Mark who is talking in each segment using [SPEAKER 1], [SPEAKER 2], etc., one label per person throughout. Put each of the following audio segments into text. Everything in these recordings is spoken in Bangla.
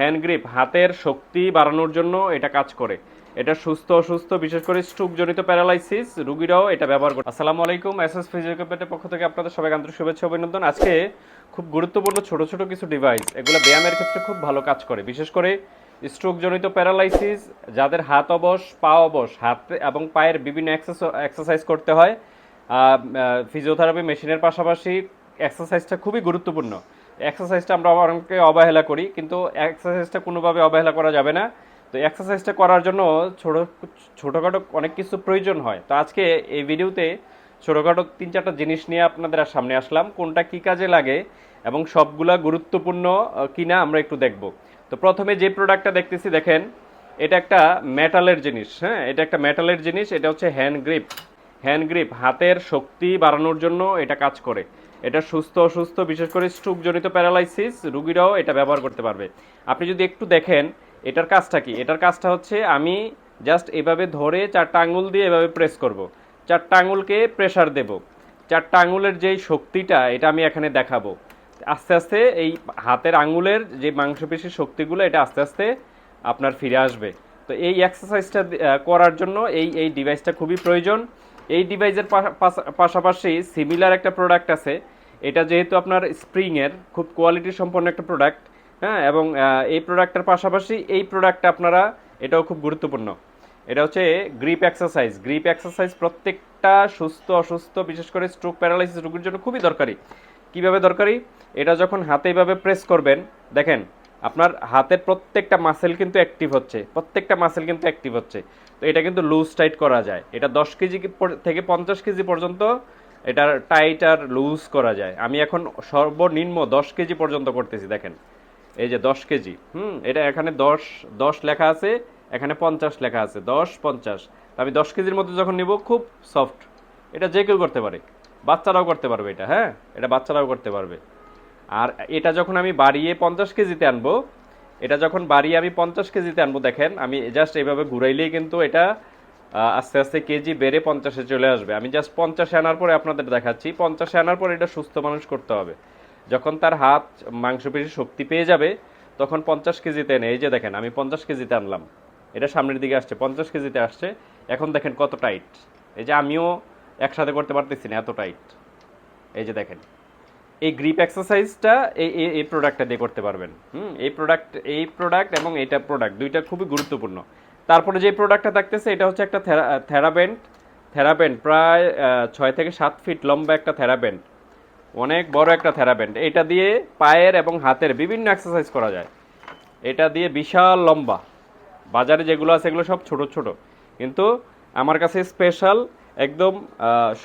[SPEAKER 1] হ্যান্ড গ্রিপ, হাতের শক্তি বাড়ানোর জন্য এটা কাজ করে। এটা সুস্থ অসুস্থ, বিশেষ করে স্ট্রোক জনিত প্যারালাইসিস রুগীরাও এটা ব্যবহার করে। আসসালামু আলাইকুম এস এস ফিজিওথেরাপির পক্ষ থেকে আপনাদের সবাই আন্তরিক শুভেচ্ছা অভিনন্দন। আজকে খুব গুরুত্বপূর্ণ ছোট ছোট কিছু ডিভাইস এগুলো ব্যায়ামের ক্ষেত্রে খুব ভালো কাজ করে। বিশেষ করে স্ট্রোক জনিত প্যারালাইসিস, যাদের হাত অবশ, পা অবশ, হাত এবং পায়ের বিভিন্ন এক্সারসাইজ করতে হয়। ফিজিওথেরাপি মেশিনের পাশাপাশি এক্সারসাইজটা খুবই গুরুত্বপূর্ণ। এক্সারসাইজটা আমরা অনেকে অবহেলা করি, কিন্তু এক্সারসাইজটা কোনোভাবে অবহেলা করা যাবে না। তো এক্সারসাইজটা করার জন্য ছোট, ছোটোখাটো অনেক কিছু প্রয়োজন হয়। তো আজকে এই ভিডিওতে ছোটোখাটো তিন চারটা জিনিস নিয়ে আপনাদের সামনে আসলাম, কোনটা কি কাজে লাগে এবং সবগুলা গুরুত্বপূর্ণ কিনা আমরা একটু দেখব। তো প্রথমে যে প্রোডাক্টটা দেখতেছি, দেখেন, এটা একটা মেটালের জিনিস হ্যাঁ? এটা একটা মেটালের জিনিস, এটা হচ্ছে হ্যান্ড গ্রিপ হ্যান্ড গ্রিপ হাতের শক্তি বাড়ানোর জন্য এটা কাজ করে। এটা সুস্থ অসুস্থ, বিশেষ করে স্ট্রোক জনিত প্যারালাইসিস, রুগীরাও এটা ব্যবহার করতে পারবে। আপনি যদি একটু দেখেন, এটার কাজটা কি? এটার কাজটা হচ্ছে আমি জাস্ট এভাবে ধরে চারটা আঙুল দিয়ে এভাবে প্রেস করব। চারটা আঙুলকে প্রেসার দেব। চারটা আঙুলের যেই শক্তিটা, এটা আমি এখানে দেখাবো। আস্তে আস্তে এই হাতের আঙুলের যে মাংসপেশির শক্তিগুলো, এটা আস্তে আস্তে আপনার ফিরে আসবে। তো এই এক্সারসাইজটা করার জন্য এই এই ডিভাইসটা খুবই প্রয়োজন। এই ডিভাইসের পাশাপাশি সিমিলার একটা প্রোডাক্ট আছে। এটা যেহেতু আপনার স্প্রিংয়ের খুব কোয়ালিটি সম্পন্ন একটা প্রোডাক্ট হ্যাঁ এবং এই প্রোডাক্টের পাশাপাশি এই প্রোডাক্টটা আপনারা, এটাও খুব গুরুত্বপূর্ণ। এটা হচ্ছে গ্রিপ এক্সারসাইজ গ্রিপ এক্সারসাইজ প্রত্যেকটা সুস্থ, অসুস্থ, বিশেষ করে স্ট্রোক প্যারালাইসিস রোগীর জন্য খুবই দরকারি। কীভাবে দরকারি? এটা যখন হাতে এইভাবে প্রেস করবেন, দেখেন আপনার হাতের প্রত্যেকটা মাসেল কিন্তু অ্যাক্টিভ হচ্ছে, প্রত্যেকটা মাসেল কিন্তু অ্যাক্টিভ হচ্ছে। তো এটা কিন্তু লুজ টাইট করা যায়। এটা দশ কেজি থেকে পঞ্চাশ কেজি পর্যন্ত এটা টাইট আর লুজ করা যায়। আমি এখন সর্বনিম্ন দশ কেজি পর্যন্ত করতেছি, দেখেন। এই যে দশ কেজি, হুম, এটা এখানে দশ দশ লেখা আছে, এখানে পঞ্চাশ লেখা আছে, দশ, পঞ্চাশ। আমি দশ কেজির মধ্যে যখন নিব, খুব সফট এটা যে কেউ করতে পারে। বাচ্চারাও করতে পারবে এটা হ্যাঁ? এটা বাচ্চারাও করতে পারবে। আর এটা যখন আমি বাড়িয়ে পঞ্চাশ কেজিতে আনব, এটা যখন বাড়িয়ে আমি পঞ্চাশ কেজিতে আনব, দেখেন, আমি জাস্ট এইভাবে ঘুরাইলেই কিন্তু এটা আস্তে আস্তে কেজি বেড়ে পঞ্চাশে চলে আসবে। আমি জাস্ট পঞ্চাশে আনার পরে আপনাদের দেখাচ্ছি, পঞ্চাশে আনার পরে এটা সুস্থ মানুষ করতে হবে। যখন তার হাত মাংসপেশি শক্তি পেয়ে যাবে, তখন পঞ্চাশ কেজিতে এনে, এই যে দেখেন, আমি পঞ্চাশ কেজিতে আনলাম। এটা সামনের দিকে আসছে, পঞ্চাশ কেজিতে আসছে। এখন দেখেন কত টাইট এই যে আমিও একসাথে করতে পারতেছি না এত টাইট এই যে দেখেন। এই গ্রিপ এক্সারসাইজটা এই, এই- প্রোডাক্টটা দিয়ে করতে পারবেন। হুম, এই প্রোডাক্ট এই প্রোডাক্ট এবং এইটা প্রোডাক্ট দুইটা খুবই গুরুত্বপূর্ণ। তারপরে যে প্রোডাক্টটা থাকতেছে, এটা হচ্ছে একটা থেরাবেন্ট থেরাবেন্ট প্রায় ছয় থেকে সাত ফিট লম্বা একটা থেরাবেন্ট অনেক বড় একটা থেরাবেন্ট এটা দিয়ে পায়ের এবং হাতের বিভিন্ন এক্সারসাইজ করা যায়। এটা দিয়ে বিশাল লম্বা। বাজারে যেগুলো আছে, এগুলো সব ছোট ছোট। কিন্তু আমার কাছে স্পেশাল একদম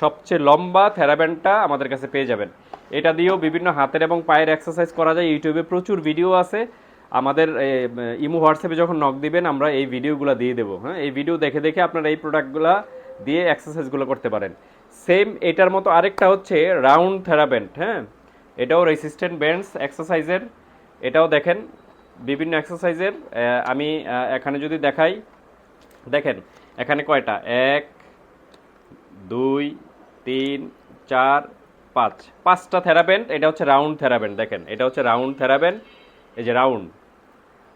[SPEAKER 1] সবচেয়ে লম্বা থেরাব্যান্ডটা আমাদের কাছে পেয়ে যাবেন। এটা দিয়েও বিভিন্ন হাতের এবং পায়ের এক্সারসাইজ করা যায়। ইউটিউবে প্রচুর ভিডিও আছে। আমাদের ইমো হোয়াটসঅ্যাপে যখন নক দিবেন, আমরা এই ভিডিওগুলো দিয়ে দেবো। হ্যাঁ এই ভিডিও দেখে দেখে আপনারা এই প্রোডাক্টগুলো দিয়ে এক্সারসাইজগুলো করতে পারেন। সেম এটার মতো আরেকটা হচ্ছে রাউন্ড থেরাব্যান্ড। হ্যাঁ এটাও রেসিস্ট্যান্ট ব্যান্ডস এক্সারসাইজের এটাও দেখেন, বিভিন্ন এক্সারসাইজের আমি এখানে যদি দেখাই, দেখেন, এখানে কয়টা? এক দুই, তিন, চার, পাঁচ। পাঁচটা থেরাবেন্ট এটা হচ্ছে রাউন্ড থেরাবেন্ট দেখেন। এটা হচ্ছে রাউন্ড থেরাবেন্ট এই যে রাউন্ড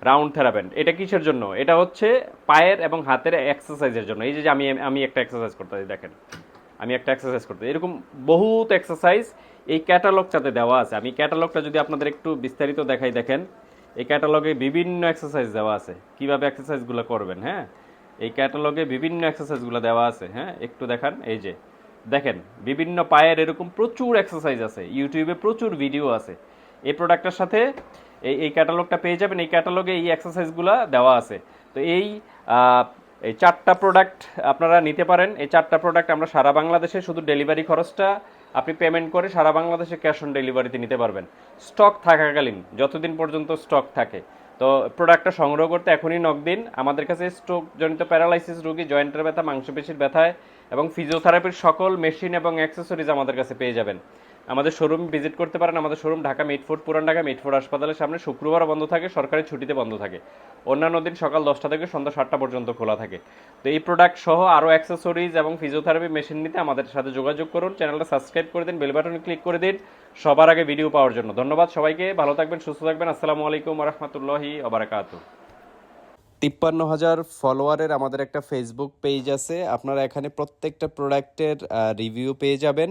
[SPEAKER 1] রাউন্ড থেরাবেন্ট এটা কিসের জন্য? এটা হচ্ছে পায়ের এবং হাতের এক্সারসাইজের জন্য। এই যে যে আমি আমি একটা এক্সারসাইজ করতেছি দেখেন। আমি একটা এক্সারসাইজ করতে এরকম বহুত এক্সারসাইজ এই ক্যাটালগটাতে দেওয়া আছে। আমি ক্যাটালগটা যদি আপনাদের একটু বিস্তারিত দেখাই, দেখেন। এই ক্যাটালগে বিভিন্ন এক্সারসাইজ দেওয়া আছে। কীভাবে এক্সারসাইজগুলো করবেন হ্যাঁ? এই ক্যাটালগে বিভিন্ন এক্সারসাইজগুলো দেওয়া আছে হ্যাঁ? একটু দেখান, এই যে। দেখেন, বিভিন্ন পায়ের এরকম প্রচুর এক্সারসাইজ আছে ইউটিউবে প্রচুর ভিডিও আছে। এই প্রোডাক্টের সাথে এই এই ক্যাটালগটা পেয়ে যাবেন, এই ক্যাটালগে এই এক্সারসাইজগুলো দেওয়া আছে। তো এই এই চারটা প্রোডাক্ট আপনারা নিতে পারেন। এই চারটা প্রোডাক্ট আমরা সারা বাংলাদেশে শুধু ডেলিভারি খরচটা আপনি পেমেন্ট করে সারা বাংলাদেশে ক্যাশ অন ডেলিভারিতে নিতে পারবেন। স্টক থাকাকালীন, যতদিন পর্যন্ত স্টক থাকে। তো প্রোডাক্টটা সংগ্রহ করতে এখনই নক দিন। আমাদের কাছে স্ট্রোক জনিত প্যারালাইসিস রোগী জয়েন্টের ব্যথা, মাংসপেশির ব্যথায় এবং ফিজিওথেরাপির সকল মেশিন এবং অ্যাক্সেসরিজ আমাদের কাছে পেয়ে যাবেন। আমাদের শোরুম ভিজিট করতে পারেন। আমাদের শোরুম ঢাকা মিটফোর্ড পুরান ঢাকা মিটফোর্ড হাসপাতালের সামনে শুক্রবার বন্ধ থাকে, সরকারি ছুটিতে বন্ধ থাকে। অন্যান্য দিন সকাল দশটা থেকে সন্ধ্যা সাতটা পর্যন্ত খোলা থাকে। তো এই প্রোডাক্ট সহ আরও অ্যাক্সেসরিজ এবং ফিজিওথেরাপি মেশিন নিতে আমাদের সাথে যোগাযোগ করুন। চ্যানেলটা সাবস্ক্রাইব করে দিন বেল বাটনে ক্লিক করে দিন। সবার আগে ভিডিও পাওয়ার জন্য। ধন্যবাদ সবাইকে, ভালো থাকবেন, সুস্থ থাকবেন। আসসালামু আলাইকুম রহমতুল্লাহি আবরাকাতু তিপ্পান্ন হাজার ফলোয়ারের আমাদের একটা ফেসবুক পেজ আছে। আপনারা এখানে প্রত্যেকটা প্রোডাক্টের রিভিউ পেয়ে যাবেন।